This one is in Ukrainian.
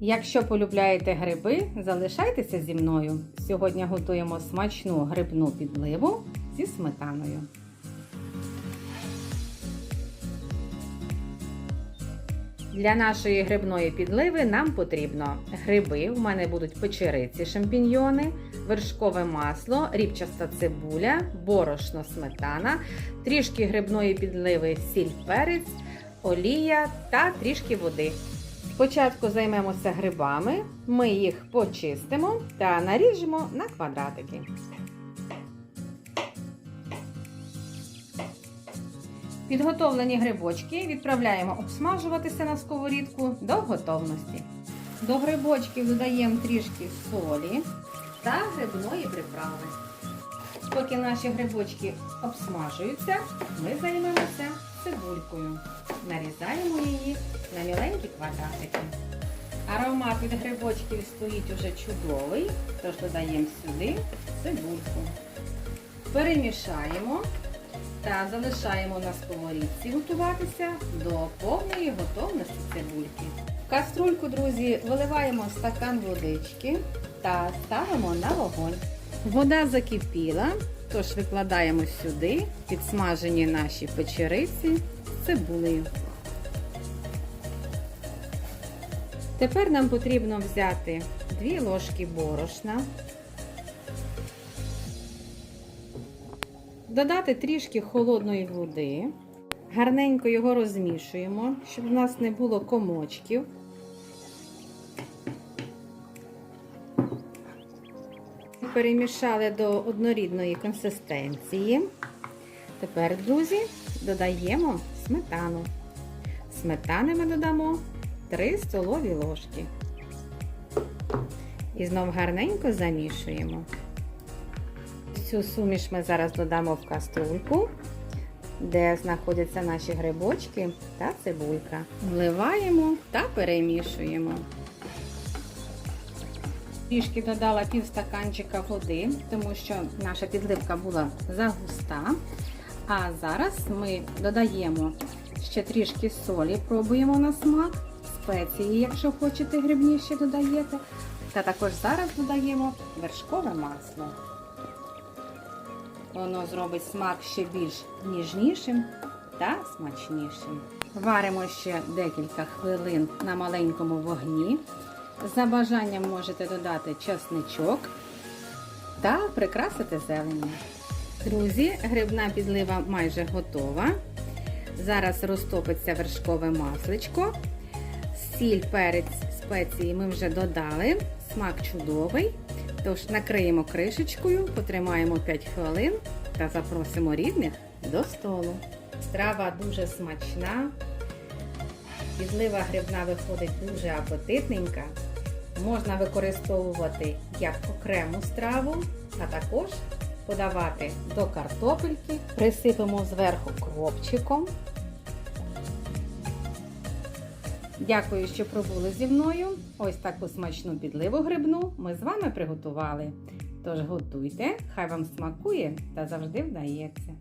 Якщо полюбляєте гриби, залишайтеся зі мною. Сьогодні готуємо смачну грибну підливу зі сметаною. Для нашої грибної підливи нам потрібно гриби, у мене будуть печериці, шампіньйони, вершкове масло, ріпчаста цибуля, борошно, сметана, трішки грибної підливи, сіль, перець, олія та трішки води. Спочатку займемося грибами, ми їх почистимо та наріжемо на квадратики. Підготовлені грибочки відправляємо обсмажуватися на сковорідку до готовності. До грибочків додаємо трішки солі та грибної приправи. Поки наші грибочки обсмажуються, ми займемося цибулькою. Нарізаємо її на міленькі квадратики. Аромат від грибочків стоїть уже чудовий, тож додаємо сюди цибульку. Перемішаємо та залишаємо на сковорідці готуватися до повної готовності цибульки. В каструльку, друзі, виливаємо стакан водички та ставимо на вогонь. Вода закипіла, тож викладаємо сюди підсмажені наші печериці з цибулею. Тепер нам потрібно взяти 2 ложки борошна, додати трішки холодної води, гарненько його розмішуємо, щоб у нас не було комочків. Перемішали до однорідної консистенції. Тепер, друзі, додаємо сметану. Сметани ми додамо 3 столові ложки. І знов гарненько замішуємо. Цю суміш ми зараз додамо в каструльку, де знаходяться наші грибочки та цибулька. Вливаємо та перемішуємо. Трішки додала пів стаканчика води, тому що наша підливка була загуста. А зараз ми додаємо ще трішки солі, пробуємо на смак, спеції, якщо хочете грибніше додаєте. Та також зараз додаємо вершкове масло. Воно зробить смак ще більш ніжнішим та смачнішим. Варимо ще декілька хвилин на маленькому вогні. За бажанням можете додати чесничок та прикрасити зеленню. Друзі, грибна підлива майже готова. Зараз розтопиться вершкове масличко. Сіль, перець, спеції ми вже додали. Смак чудовий. Тож накриємо кришечкою, потримаємо 5 хвилин та запросимо рідних до столу. Страва дуже смачна. Підлива грибна виходить дуже апетитненька. Можна використовувати як окрему страву, а також подавати до картопельки, присипемо зверху кропчиком. Дякую, що пробули зі мною. Ось таку смачну підливу грибну ми з вами приготували. Тож готуйте, хай вам смакує та завжди вдається.